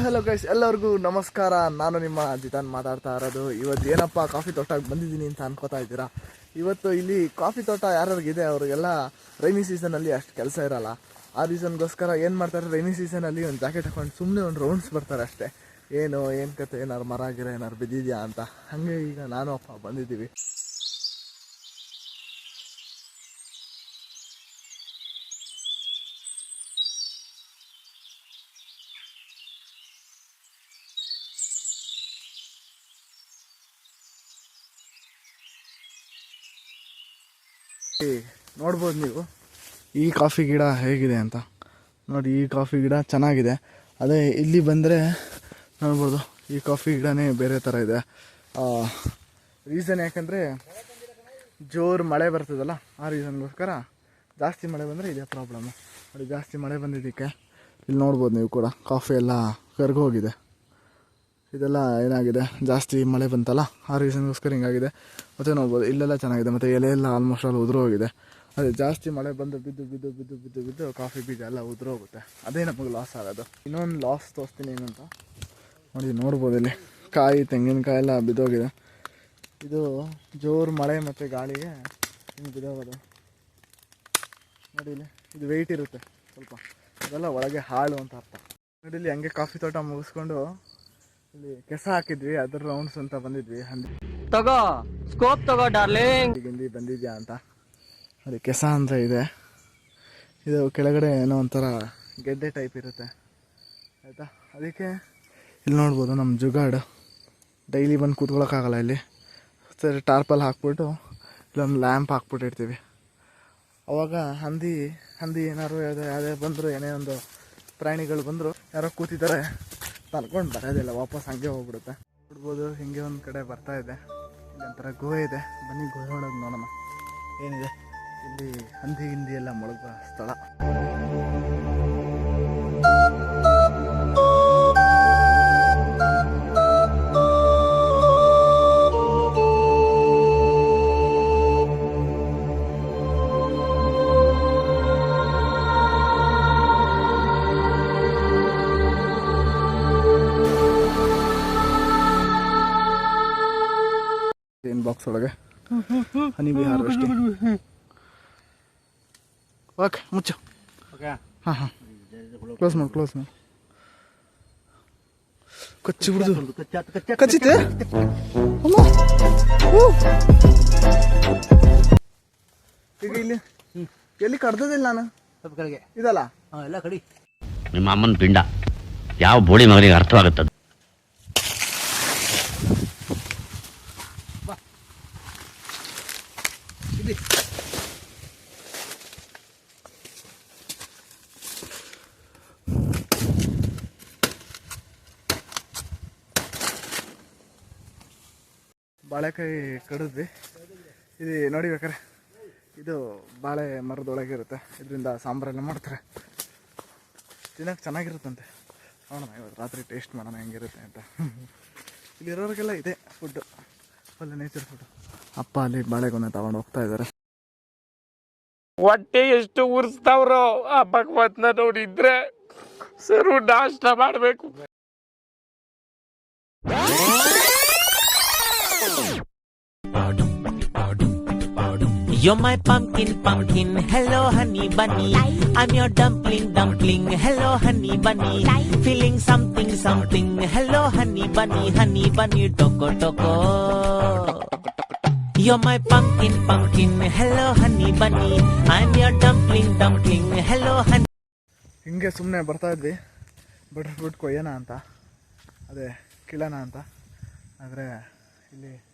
Hello guys ಎಲ್ಲರಿಗೂ ನಮಸ್ಕಾರ. ನಾನು ನಿಮ್ಮ ಜಿತಾನ್ ಮಾತಾಡ್ತಾ ಇರೋದು. ಇವತ್ತು ಏನಪ್ಪ, ಕಾಫಿ ತೋಟಕ್ಕೆ ಬಂದಿದ್ದೀನಿ ಅಂತ ಅನ್ಕೋತಾ ಇದ್ದೀರಾ? ಇವತ್ತು ಇಲ್ಲಿ ಕಾಫಿ ತೋಟ ಯಾರ್ಯಾರಿಗಿದೆ ಅವರಿಗೆಲ್ಲ ರೈನಿ ಸೀಸನಲ್ಲಿ ಅಷ್ಟು ಕೆಲಸ ಇರಲ್ಲ. ಆ ರೀಸನ್ಗೋಸ್ಕರ ಏನು ಮಾಡ್ತಾರೆ? ರೈನಿ ಸೀಸನಲ್ಲಿ ಒಂದು ಜಾಕೆಟ್ ಹಾಕೊಂಡು ಸುಮ್ಮನೆ ಒಂದು ರೌಂಡ್ಸ್ ಬರ್ತಾರೆ ಅಷ್ಟೇ. ಏನು ಏನು ಕತೆ? ಏನಾದ್ರು ಮರ ಗಿರ ಏನಾರು ಬಿದ್ದಿದೆಯಾ ಅಂತ. ಹಾಗೆ ಈಗ ನಾನು ಅಪ್ಪ ಬಂದಿದ್ದೀವಿ. ನೋಡ್ಬೋದು ನೀವು. ಈ ಕಾಫಿ ಗಿಡ ಹೇಗಿದೆ ಅಂತ. ನೋಡಿ, ಈ ಕಾಫಿ ಗಿಡ ಚೆನ್ನಾಗಿದೆ. ಅದೇ ಇಲ್ಲಿ ಬಂದರೆ ನೋಡ್ಬೋದು, ಈ ಕಾಫಿ ಗಿಡನೇ ಬೇರೆ ಥರ ಇದೆ. ರೀಸನ್ ಯಾಕಂದರೆ ಜೋರು ಮಳೆ ಬರ್ತದಲ್ಲ, ಆ ರೀಸನ್ಗೋಸ್ಕರ ಜಾಸ್ತಿ ಮಳೆ ಬಂದರೆ ಇದೇ ಪ್ರಾಬ್ಲಮ್ಮು ನೋಡಿ, ಜಾಸ್ತಿ ಮಳೆ ಬಂದಿದ್ದಕ್ಕೆ ಇಲ್ಲಿ ನೋಡ್ಬೋದು ನೀವು ಕೂಡ, ಕಾಫಿ ಎಲ್ಲ ಕರ್ಗೋಗಿದೆ. ಇದೆಲ್ಲ ಏನಾಗಿದೆ? ಜಾಸ್ತಿ ಮಳೆ ಬಂತಲ್ಲ? ಆ ರೀಸನ್ಗೋಸ್ಕರ ಹಿಂಗಾಗಿದೆ. ಮತ್ತೆ ನೋಡ್ಬೋದು, ಇಲ್ಲೆಲ್ಲ ಚೆನ್ನಾಗಿದೆ. ಮತ್ತು ಎಲೆ ಎಲ್ಲ ಆಲ್ಮೋಸ್ಟ್ ಅಲ್ಲಿ ಉದುರೋಗಿದೆ ಅದೇ ಜಾಸ್ತಿ ಮಳೆ ಬಂದು ಬಿದ್ದು ಬಿದ್ದು ಬಿದ್ದು ಬಿದ್ದು ಬಿದ್ದು ಕಾಫಿ ಬೀಜ ಎಲ್ಲ ಉದುರೋಗುತ್ತೆ ಅದೇ ನಮಗೆ ಲಾಸ್ ಆಗೋದು. ಇನ್ನೊಂದು ಲಾಸ್ ತೋರಿಸ್ತೀನಿ ಏನಂತ ನೋಡಿ, ನೋಡ್ಬೋದು ಇಲ್ಲಿ. ಕಾಯಿ, ತೆಂಗಿನಕಾಯಿ ಎಲ್ಲ ಬಿದ್ದೋಗಿದೆ. ಇದು ಜೋರು ಮಳೆ ಮತ್ತು ಗಾಳಿಗೆ ಹಿಂಗೆ ಬಿದ್ದೋಗೋದು. ನೋಡಿ ಇಲ್ಲಿ, ಇದು ವೆಯ್ಟ್ ಇರುತ್ತೆ ಸ್ವಲ್ಪ. ಅದೆಲ್ಲ ಒಳಗೆ ಹಾಳು ಅಂತ ಅರ್ಥ. ನೋಡಿ ಇಲ್ಲಿ ಹಂಗೆ ಕಾಫಿ ತೋಟ ಮುಗಿಸ್ಕೊಂಡು ಇಲ್ಲಿ ಕೆಸ ಹಾಕಿದ್ವಿ ಅದ್ರ ರೌಂಡ್ಸ್ ಅಂತ ಬಂದಿದ್ವಿ ಹಂದಿ. ತಗೋ ಸ್ಕೋಪ್ ತಗೋ ಡಾರ್ಲಿಂಗ್ ಗಿಂದಿ ಬಂದಿದ್ಯಾ ಅಂತ. ಅದು ಕೆಸ ಅಂತ ಇದೆ. ಇದು ಕೆಳಗಡೆ ಏನೋ ಒಂಥರ ಗೆಡ್ಡೆ ಟೈಪ್ ಇರುತ್ತೆ. ಆಯಿತಾ? ಅದಕ್ಕೆ ಇಲ್ಲಿ ನೋಡ್ಬೋದು ನಮ್ಮ ಜುಗಾಡು. ಡೈಲಿ ಬಂದು ಕೂತ್ಕೊಳ್ಳೋಕ್ಕಾಗಲ್ಲ ಇಲ್ಲಿ. ಸರಿ ಟಾರ್ಪಲ್ ಹಾಕ್ಬಿಟ್ಟು ಇಲ್ಲೊಂದು ಲ್ಯಾಂಪ್ ಹಾಕ್ಬಿಟ್ಟಿರ್ತೀವಿ. ಅವಾಗ ಹಂದಿ ಹಂದಿ ಏನಾದ್ರು ಯಾವುದೇ ಯಾವುದೇ ಬಂದರು ಏನೇ ಒಂದು ಪ್ರಾಣಿಗಳು ಬಂದರು ಯಾರೋ ಕೂತಿದ್ದಾರೆ. ತಲ್ಕೊಂಡು ಬರೋದಿಲ್ಲ, ವಾಪಸ್ ಹಂಗೆ ಹೋಗ್ಬಿಡುತ್ತೆ. ನೋಡ್ಬೋದು, ಹಿಂಗೆ ಒಂದು ಕಡೆ ಬರ್ತಾ ಇದೆ. ಇಲ್ಲಿ ಒಂಥರ ಗುಹೆ ಇದೆ. ಬನ್ನಿ ಗುಹೆ ಒಳಗೆ ನೋಡೋಣ. ಏನಿದೆ? ಇಲ್ಲಿ ಹಂದಿ ಹಿಂದಿ ಎಲ್ಲ ಮೊಳಗುವ ಸ್ಥಳ. ಬಾಕ್ಸ್ ಒಳಗೆ? ಹನಿ ಬಿ ಹಾರ್ವೆಸ್ಟಿಂಗ್ ಓಕೆ ಮುಚ್ಚು. ಹಾಂ ಹಾಂ. ಕ್ಲೋಸ್ ಮಾಡಿ ಕ್ಲೋಸ್ ಮಾಡಿ. ಕಚ್ಚಿ ಬಿಡುದು. ಕಚ್ಚಿತ್ತೆ. ಈಗ ಇಲ್ಲಿ ಎಲ್ಲಿ ಕಡ್ದದಿಲ್ಲ ನಾನು? ಸ್ವಲ್ಪ ಕಡೆಗೆ ಇದಲ್ಲ? ಹಾ ಎಲ್ಲ ಕಡಿ. ನಿಮ್ಮ ಅಮ್ಮನ ಪಿಂಡ. ಯಾವ ಬೋಳಿ ಮಗನಿಗೆ ಅರ್ಥವಾಗುತ್ತದೆ ಬಾಳೆಕಾಯಿ ಕಡಿದ್ವಿ. ಇದು ನೋಡಿಬೇಕಾರೆ ಇದು ಬಾಳೆ ಮರದೊಳಗೆ ಇರುತ್ತೆ. ಇದರಿಂದ ಸಾಂಬಾರೆಲ್ಲ ಮಾಡ್ತಾರೆ. ತಿನ್ನೋಕೆ ಚೆನ್ನಾಗಿರುತ್ತಂತೆ. ನೋಡೋಣ, ಇವತ್ತು ರಾತ್ರಿ ಟೇಸ್ಟ್ ಮಾಡೋಣ ಹೆಂಗಿರುತ್ತೆ ಅಂತ. ಇಲ್ಲಿರೋರಿಗೆಲ್ಲ ಇದೆ ಫುಡ್ಡು ಫುಲ್ ನೇಚರ್ ಫುಡ್ಡು ಅಪ್ಪ ಅಲ್ಲಿ ಬಾಳೆಗೊನೆ ತಗೊಂಡು ಹೋಗ್ತಾ ಇದ್ದಾರೆ. ಹೊಟ್ಟೆ ಎಷ್ಟು ಉರ್ಸ್ತಾವ್ರು ಆ ಭಗವತ್ನ ನೋಡಿದ್ರೆ ಸರು ನಾಷ್ಟ ಮಾಡ್ಬೇಕು. You're my pumpkin, pumpkin. Hello, honey bunny. I'm your dumpling, dumpling. Hello, honey bunny. Feeling something, something. Hello, honey bunny, honey bunny. Toko, toko. You're my pumpkin, pumpkin. Hello, honey bunny. I'm your dumpling, dumpling. Hello, honey. ಹಿಂಗೆ ಸುಮ್ಮನೆ ಬರ್ತಾ ಇದ್ವಿ butter fruit ಕೊಯ್ಯೋಣ ಅಂತ ಅದೇ ಕೀಳೋಣ ಅಂತ ಆದರೆ ಇಲ್ಲಿ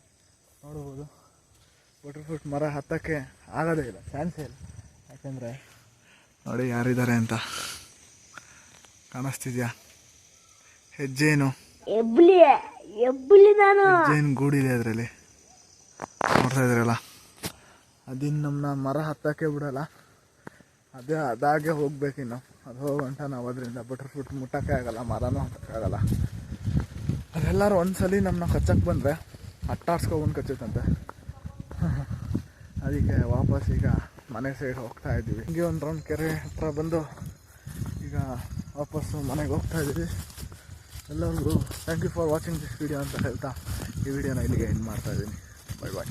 ನೋಡ್ಬೋದು ವಾಟರ್ ಫ್ರೂಟ್ ಮರ ಹತ್ತಕ್ಕೆ ಆಗೋದೇ ಇಲ್ಲ ಚಾನ್ಸೇ ಇಲ್ಲ. ಯಾಕೆಂದರೆ ನೋಡಿ ಯಾರಿದ್ದಾರೆ ಅಂತ. ಕಾಣಿಸ್ತಿದ್ಯಾ? ಹೆಜ್ಜೇನು. ಹೆಜ್ಜೇನು ಗೂಡಿದೆ ಅದರಲ್ಲಿ. ನೋಡ್ತಾ ಇದ್ರಲ್ಲ? ಅದಿನ್ನು ನಮ್ಮನ್ನ ಮರ ಹತ್ತಕ್ಕೆ ಬಿಡಲ್ಲ. ಅದೇ ಅದಾಗೆ ಹೋಗ್ಬೇಕಿನ್ನು. ಅದು ಹೋಗಂಟ ನಾವು ಅದರಿಂದ. ಬಟರ್ ಫ್ರೂಟ್ ಮುಟ್ಟಕ್ಕೆ ಆಗಲ್ಲ ಮರನೂ ಹತ್ತಕ್ಕಾಗಲ್ಲ ಅದೆಲ್ಲರೂ ಒಂದ್ಸಲಿ ನಮ್ಮನ್ನ ಕಚ್ಚಕ್ಕೆ ಬಂದರೆ ಅಟ್ಟಾಡ್ಸ್ಕೊಬಂದು ಕಚ್ಚುತ್ತಂತೆ ಅದಕ್ಕೆ ವಾಪಸ್ ಈಗ ಮನೆ ಸೈಡ್ ಹೋಗ್ತಾ ಇದ್ದೀವಿ. ಹಿಂಗೆ ಒಂದು ರೌಂಡ್ ಕೆರೆ ಹತ್ರ ಬಂದು ಈಗ ವಾಪಸ್ಸು ಮನೆಗೆ ಹೋಗ್ತಾ ಇದ್ದೀವಿ. ಎಲ್ಲರಿಗೂ thank you for watching this video ಅಂತ ಹೇಳ್ತಾ ಈ ವಿಡಿಯೋನ ಇಲ್ಲಿಗೆ ಎಂಡ್ ಮಾಡ್ತಾ ಇದ್ದೀನಿ. Bye bye